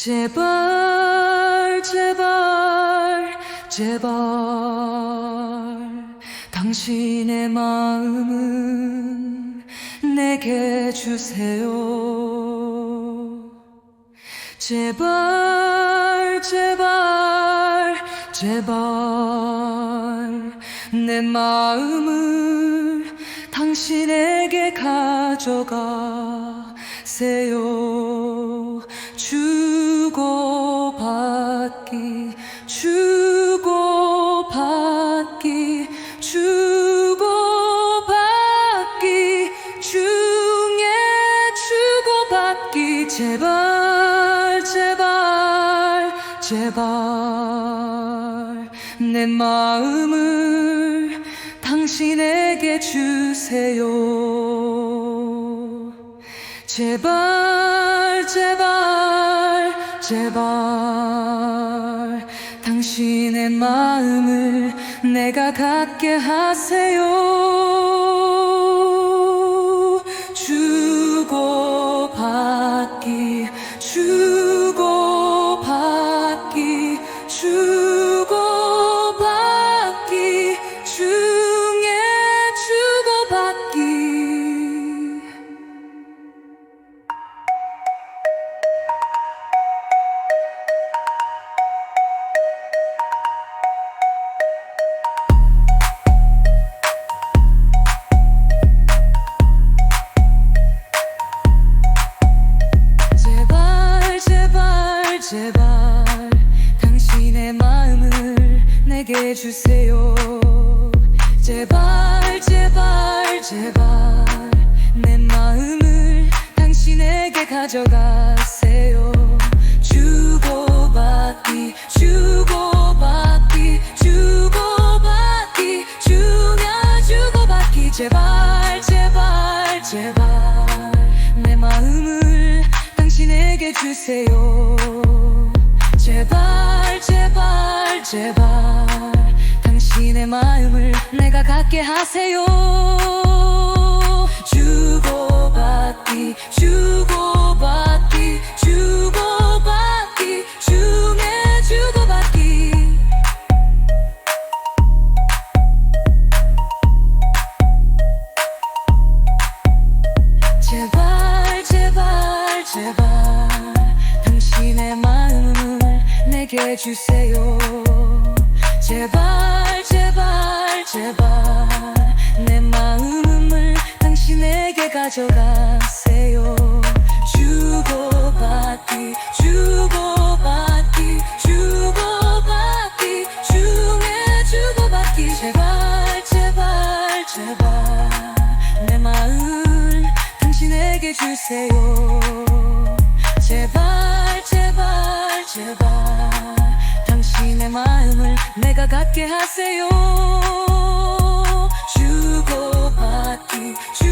제발 제발 제발. 당신의 마음은 내게 주세요. 제발 제발 제발. 내 마음을 당신에게 가져가세요 주고받기 주고받기 주고받기 중에 주고받기. 제발 제발 제발. 내 마음을 당신에게 주세요. 제발 제발 제발 당신의 마음을 내가 갖게 하세요 제발 당신의 마음을 내게 주세요. 제발 제발 제발 내 마음을 당신에게 가져가세요. 주고받기 주고받기 주고받기 중야 주고받기. 제발 제발 제발 내 마음을 당신에게 주세요 제발 제발 제발. 당신의 마음을 내가 갖게 하세요. 주고받기 주고 내게 주세요. 제발 제발 제발. 내 마음을 당신에게 가져가세요. 주고받기 주고받기 주고받기 중에 주고받기. 제발 제발 제발. 내 마음 당신에게 주세요. 제발 제발 제발 당신의 마음을 내가 갖게 하세요. 주고받기 주